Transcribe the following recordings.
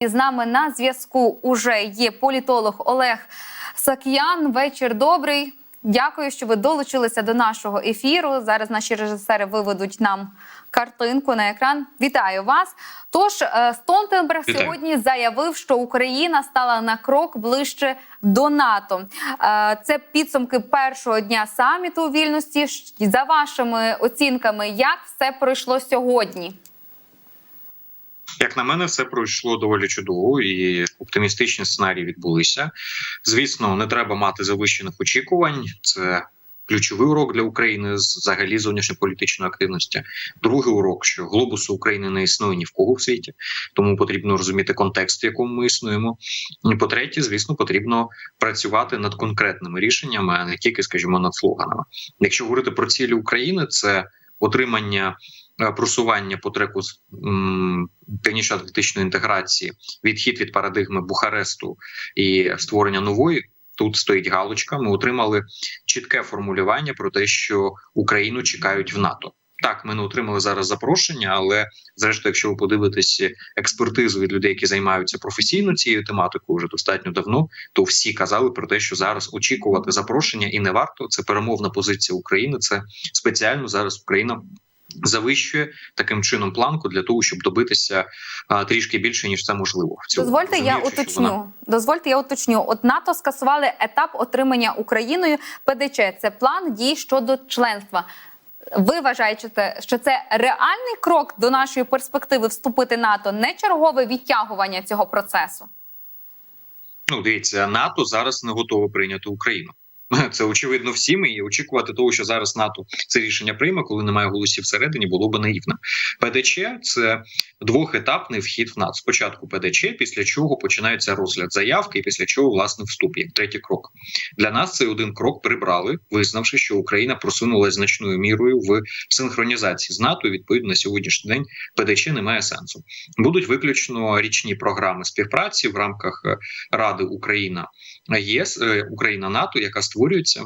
І з нами на зв'язку уже є політолог Олег Сак'ян. Вечір добрий. Дякую, що ви долучилися до нашого ефіру. Зараз наші режисери виведуть нам картинку на екран. Вітаю вас. Тож е, Столтенберг Вітаю. сьогодні заявив, що Україна стала на крок ближче до НАТО. Е, Це підсумки першого дня саміту у вільності. За вашими оцінками, як все пройшло сьогодні? Як на мене, все пройшло доволі чудово, і оптимістичні сценарії відбулися. Звісно, не треба мати завищених очікувань. Це ключовий урок для України взагалі зовнішньополітичної активності. Другий урок, що глобусу України не існує ні в кого в світі, тому потрібно розуміти контекст, в якому ми існуємо. І по-третє, звісно, потрібно працювати над конкретними рішеннями, а не тільки, скажімо, над слоганами. Якщо говорити про цілі України, це отримання просування по треку північно-атлантичної інтеграції, відхід від парадигми Бухаресту і створення нової. Тут стоїть галочка. Ми отримали чітке формулювання про те, що Україну чекають в НАТО. Так, ми не отримали зараз запрошення, але зрештою, якщо ви подивитесь експертизу від людей, які займаються професійно цією тематикою вже достатньо давно, то всі казали про те, що зараз очікувати запрошення і не варто. Це перемовна позиція України. Це спеціально зараз Україна завищує таким чином планку для того, щоб добитися а, трішки більше ніж це можливо. В цьому Дозвольте, я розуміючи, уточню. вона- Дозвольте, я уточню. От НАТО скасували етап отримання Україною ПДЧ. Це план дій щодо членства. Ви вважаєте, що це реальний крок до нашої перспективи вступити НАТО, не чергове відтягування цього процесу? Ну, дивіться, НАТО зараз не готове прийняти Україну. Це очевидно всім, і очікувати того, що зараз НАТО це рішення прийме, коли немає голосів всередині, було би наївно. ПДЧ це двохетапний вхід в НАТО. Спочатку ПДЧ, після чого починається розгляд заявки, і після чого власне вступ як третій крок. Для нас цей один крок прибрали, визнавши, що Україна просунулася значною мірою в синхронізації з НАТО. Відповідно, на сьогоднішній день ПДЧ не має сенсу. Будуть виключно річні програми співпраці в рамках е, Ради Україна ЄС е, Україна НАТО, яка створюється.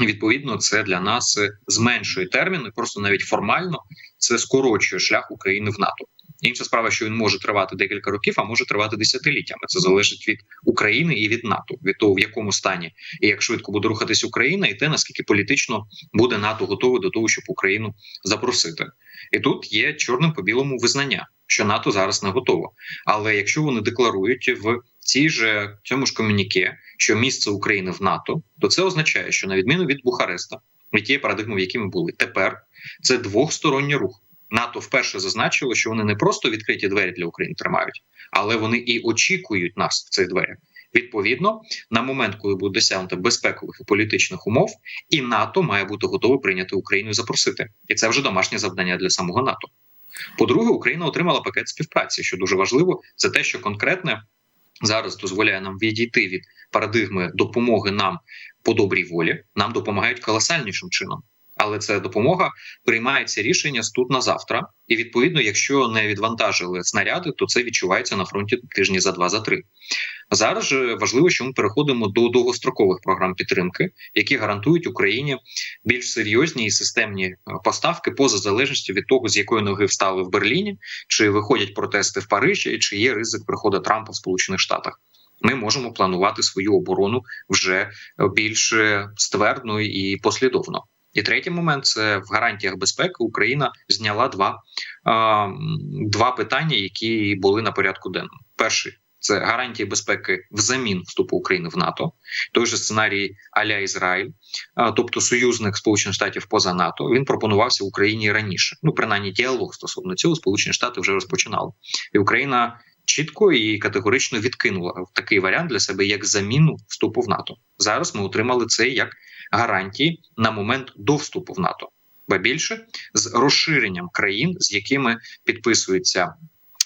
Відповідно, це для нас е, зменшує терміни, просто навіть формально це скорочує шлях України в НАТО. Інша справа, що він може тривати декілька років, а може тривати десятиліттями. Це залежить від України і від НАТО, від того, в якому стані і як швидко буде рухатись Україна, і те наскільки політично буде НАТО готове до того, щоб Україну запросити. І тут є чорним по білому визнання, що НАТО зараз не готово. Але якщо вони декларують в цій же цьому ж комюніке, що місце України в НАТО, то це означає, що на відміну від Бухареста, від тієї парадигми, в якій ми були, тепер це двохсторонній рух. НАТО вперше зазначило, що вони не просто відкриті двері для України тримають, але вони і очікують нас в цих дверях. Відповідно, на момент, коли буде досягнуто безпекових і політичних умов, і НАТО має бути готове прийняти Україну і запросити. І це вже домашнє завдання для самого НАТО. По-друге, Україна отримала пакет співпраці, що дуже важливо. Це те, що конкретне зараз дозволяє нам відійти від парадигми допомоги нам по добрій волі. Нам допомагають колосальнішим чином. Але ця допомога приймається рішення з тут на завтра, і відповідно, якщо не відвантажили снаряди, то це відчувається на фронті тижні за два за три. Зараз же важливо, що ми переходимо до довгострокових програм підтримки, які гарантують Україні більш серйозні і системні е, поставки поза залежністю від того, з якої ноги встали в Берліні, чи виходять протести в Парижі, чи є ризик приходу Трампа в Сполучених Штатах. Ми можемо планувати свою оборону вже е, більш е, ствердно і послідовно. І третій момент це в гарантіях безпеки Україна зняла два, два питання, які були на порядку денному. Перший це гарантії безпеки взамін вступу України в НАТО, той же сценарій Аля Ізраїль, тобто союзник Сполучених Штатів поза НАТО. Він пропонувався Україні раніше. Ну принаймні діалог стосовно цього Сполучені Штати вже розпочинали, і Україна. Чітко і категорично відкинула такий варіант для себе як заміну вступу в НАТО. Зараз ми отримали це як гарантії на момент до вступу в НАТО, ба більше з розширенням країн, з якими підписується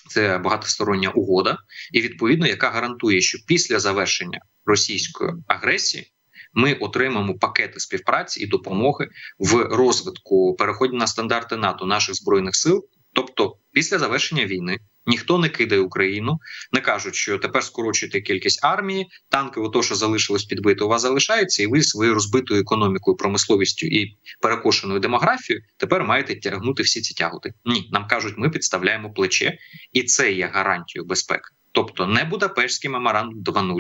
це багатостороння угода, і відповідно, яка гарантує, що після завершення російської агресії ми отримаємо пакети співпраці і допомоги в розвитку переході на стандарти НАТО наших збройних сил. Тобто, після завершення війни ніхто не кидає Україну, не кажуть, що тепер скорочуєте кількість армії, танки, ото що залишилось підбити, у вас залишається, і ви своєю розбитою економікою, промисловістю і перекошеною демографією тепер маєте тягнути всі ці тяготи. Ні, нам кажуть, ми підставляємо плече, і це є гарантією безпеки. Тобто не Будапештський меморандум 2.0,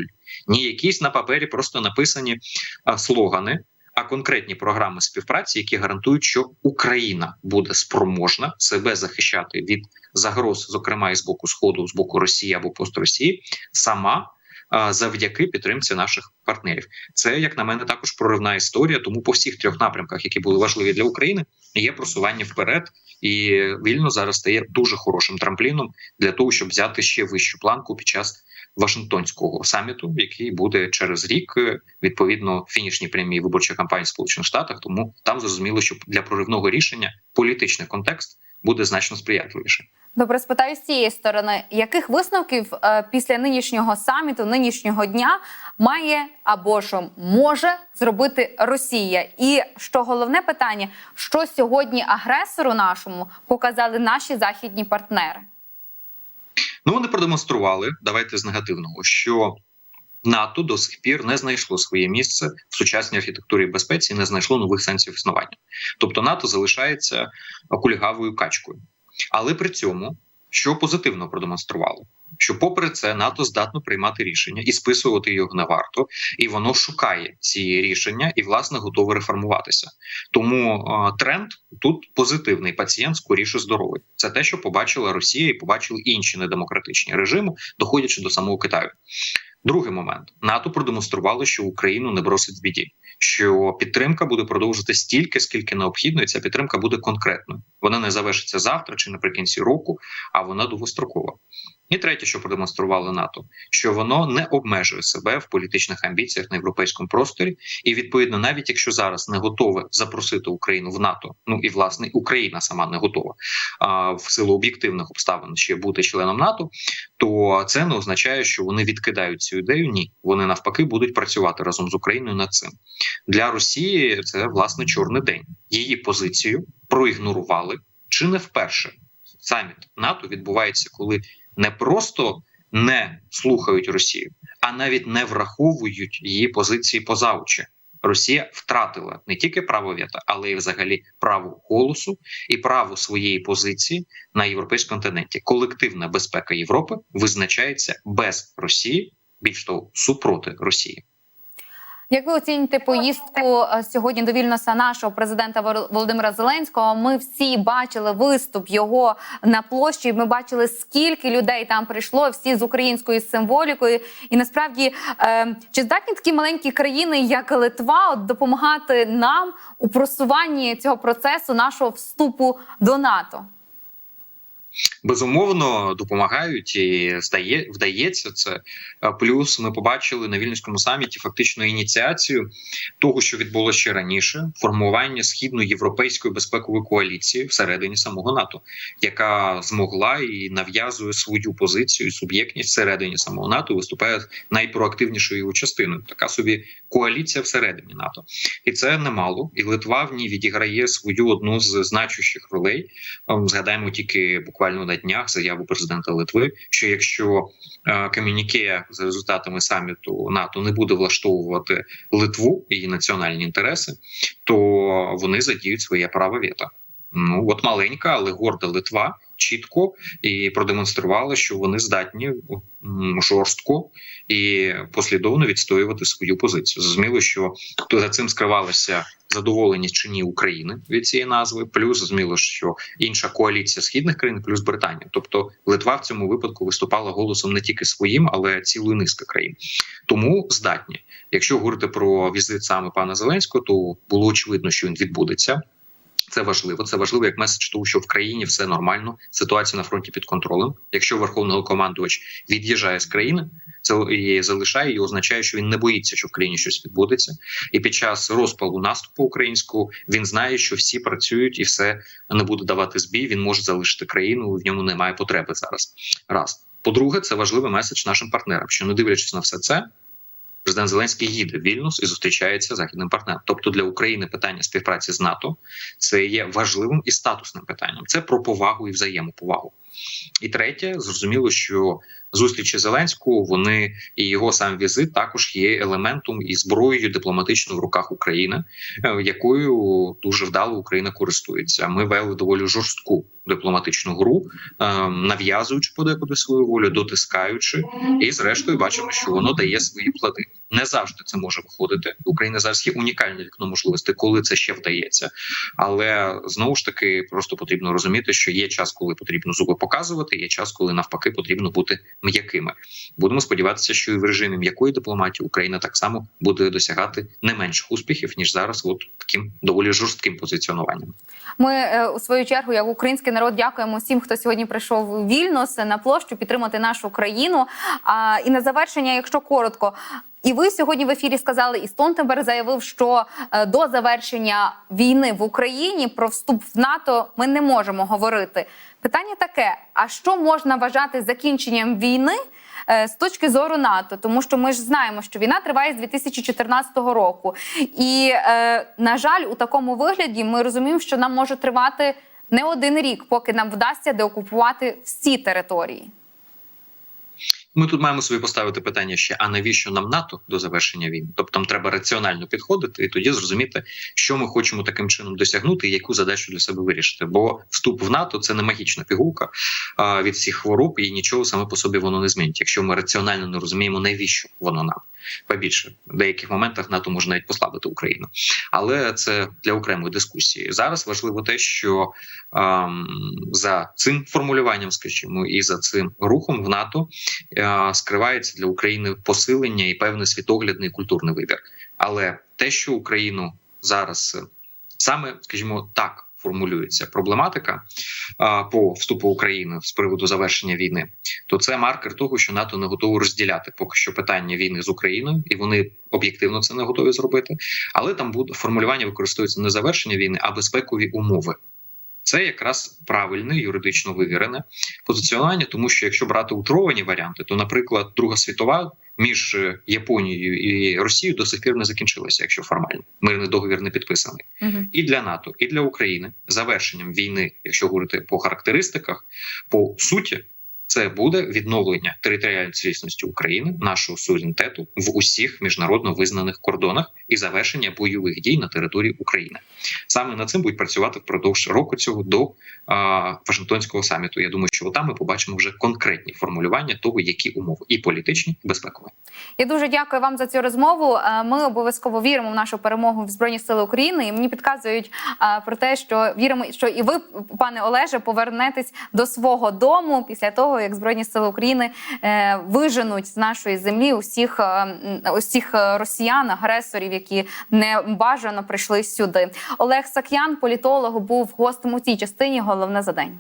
ні якісь на папері просто написані слогани, а конкретні програми співпраці, які гарантують, що Україна буде спроможна себе захищати від загроз, зокрема і з боку Сходу, з боку Росії або пост-Росії, сама завдяки підтримці наших партнерів. Це, як на мене, також проривна історія. Тому по всіх трьох напрямках, які були важливі для України, є просування вперед, і вільно зараз стає дуже хорошим трампліном для того, щоб взяти ще вищу планку під час Вашингтонського саміту, який буде через рік е, відповідно фінішній прямій виборчої кампанії Сполучених Штатах. Тому там зрозуміло, що для проривного рішення політичний контекст буде значно сприятливіший. Добре, спитаю з цієї сторони, яких висновків е, після нинішнього саміту, нинішнього дня має або ж може зробити Росія? І що головне питання, що сьогодні агресору нашому показали наші західні партнери? Ну вони продемонстрували. Давайте з негативного, що НАТО до сих пір не знайшло своє місце в сучасній архітектурі безпеці, і не знайшло нових сенсів існування. Тобто НАТО залишається кульгавою качкою, але при цьому що позитивно продемонструвало, що, попри це, НАТО здатно приймати рішення і списувати його на варту, і воно шукає ці рішення і власне готове реформуватися. Тому е, тренд тут позитивний. Пацієнт скоріше здоровий. Це те, що побачила Росія, і побачили інші недемократичні режими, доходячи до самого Китаю. Другий момент НАТО продемонструвало, що Україну не бросить в біді, що підтримка буде продовжити стільки, скільки необхідно, і ця підтримка буде конкретною. Вона не завершиться завтра чи наприкінці року, а вона довгострокова. І третє, що продемонструвало НАТО, що воно не обмежує себе в політичних амбіціях на європейському просторі, і відповідно, навіть якщо зараз не готове запросити Україну в НАТО, ну і власне Україна сама не готова а в силу об'єктивних обставин ще бути членом НАТО, то це не означає, що вони відкидають цю ідею. Ні, вони навпаки будуть працювати разом з Україною над цим для Росії. Це власне чорний день. Її позицію проігнорували чи не вперше. Саміт НАТО відбувається, коли не просто не слухають Росію, а навіть не враховують її позиції поза очі. Росія втратила не тільки право вето, але й взагалі право голосу і право своєї позиції на європейському континенті. Колективна безпека Європи визначається без Росії, більш того, супроти Росії. Як ви оцінюєте поїздку е, сьогодні до Вільноса нашого президента Володимира Зеленського? Ми всі бачили виступ його на площі. Ми бачили, скільки людей там прийшло, всі з українською символікою. І насправді, е, чи здатні такі маленькі країни, як Литва, от, допомагати нам у просуванні цього процесу нашого вступу до НАТО? Безумовно допомагають і здає вдається це. Плюс ми побачили на вільнюському саміті фактично ініціацію того, що відбулося ще раніше: формування східноєвропейської безпекової коаліції всередині самого НАТО, яка змогла і нав'язує свою позицію і суб'єктність всередині самого НАТО, виступає найпроактивнішою його частиною. Така собі коаліція всередині НАТО, і це немало. І Литва в ній відіграє свою одну з значущих ролей. Ем, Згадаємо тільки буквально на днях заяву президента Литви, що якщо е, комюніке з результатами саміту НАТО не буде влаштовувати Литву і її національні інтереси, то вони задіють своє право вето. Ну от маленька, але горда Литва чітко і продемонструвала, що вони здатні жорстко і послідовно відстоювати свою позицію. Зрозуміло, що за цим скривалося задоволеність чи ні України від цієї назви, плюс зрозуміло, що інша коаліція східних країн, плюс Британія. Тобто Литва в цьому випадку виступала голосом не тільки своїм, але цілої низки країн. Тому здатні. Якщо говорити про візит саме пана Зеленського, то було очевидно, що він відбудеться. Це важливо. Це важливо як меседж того, що в країні все нормально. Ситуація на фронті під контролем. Якщо верховний командувач від'їжджає з країни, це і залишає і означає, що він не боїться, що в країні щось відбудеться. І під час розпалу наступу українського він знає, що всі працюють і все не буде давати збій. Він може залишити країну. В ньому немає потреби зараз. Раз по-друге, це важливий меседж нашим партнерам, що не дивлячись на все це. Президент Зеленський їде в Вільнюс і зустрічається з західним партнером. Тобто для України питання співпраці з НАТО це є важливим і статусним питанням. Це про повагу і взаємоповагу. І третє, зрозуміло, що зустрічі Зеленського вони і його сам візит також є елементом і зброєю дипломатичною в руках України, е, якою дуже вдало Україна користується. Ми вели доволі жорстку дипломатичну гру, е, нав'язуючи подекуди свою волю, дотискаючи, і зрештою бачимо, що воно дає свої плоди. Не завжди це може виходити. У України зараз є унікальне вікно можливостей, коли це ще вдається. Але знову ж таки просто потрібно розуміти, що є час, коли потрібно зуби показувати, є час, коли навпаки потрібно бути м'якими. Будемо сподіватися, що і в режимі м'якої дипломатії Україна так само буде досягати не менших успіхів ніж зараз, от таким доволі жорстким позиціонуванням. Ми е, у свою чергу, як український народ, дякуємо всім, хто сьогодні прийшов вільно на площу підтримати нашу країну. А і на завершення, якщо коротко. І ви сьогодні в ефірі сказали, і Столтенберг заявив, що е, до завершення війни в Україні про вступ в НАТО ми не можемо говорити. Питання таке: а що можна вважати закінченням війни е, з точки зору НАТО? Тому що ми ж знаємо, що війна триває з 2014 року, і е, на жаль, у такому вигляді ми розуміємо, що нам може тривати не один рік, поки нам вдасться деокупувати всі території. Ми тут маємо собі поставити питання ще: а навіщо нам НАТО до завершення війни? Тобто нам треба раціонально підходити і тоді зрозуміти, що ми хочемо таким чином досягнути, і яку задачу для себе вирішити. Бо вступ в НАТО це не магічна пігулка від всіх хвороб, і нічого саме по собі воно не змінить. Якщо ми раціонально не розуміємо, навіщо воно нам побільше в деяких моментах НАТО може навіть послабити Україну, але це для окремої дискусії. Зараз важливо те, що ем, за цим формулюванням, скажімо, і за цим рухом в НАТО е, скривається для України посилення і певний світоглядний культурний вибір. Але те, що Україну зараз е, саме, скажімо, так. Формулюється проблематика по вступу України з приводу завершення війни, то це маркер того, що НАТО не готово розділяти поки що питання війни з Україною, і вони об'єктивно це не готові зробити. Але там буде формулювання використовується не завершення війни, а безпекові умови. Це якраз правильне юридично вивірене позиціонування, тому що якщо брати утровані варіанти, то, наприклад, Друга світова між Японією і Росією до сих пір не закінчилася, якщо формально мирний договір не підписаний. Угу. І для НАТО, і для України завершенням війни, якщо говорити по характеристиках, по суті, це буде відновлення територіальної цілісності України, нашого суверенітету в усіх міжнародно визнаних кордонах і завершення бойових дій на території України. Саме над цим будуть працювати впродовж року цього до а, Вашингтонського саміту. Я думаю, що там ми побачимо вже конкретні формулювання того, які умови і політичні, і безпекові. Я дуже дякую вам за цю розмову. Е, Ми обов'язково віримо в нашу перемогу в Збройні Сили України. І мені підказують е, про те, що віримо, що і ви, пане Олеже, повернетесь до свого дому після того, як Збройні Сили України е, виженуть з нашої землі усіх, е, усіх е, росіян, агресорів, які не бажано прийшли сюди. Олег Сак'ян, політолог, був гостем у цій частині. Головне за день.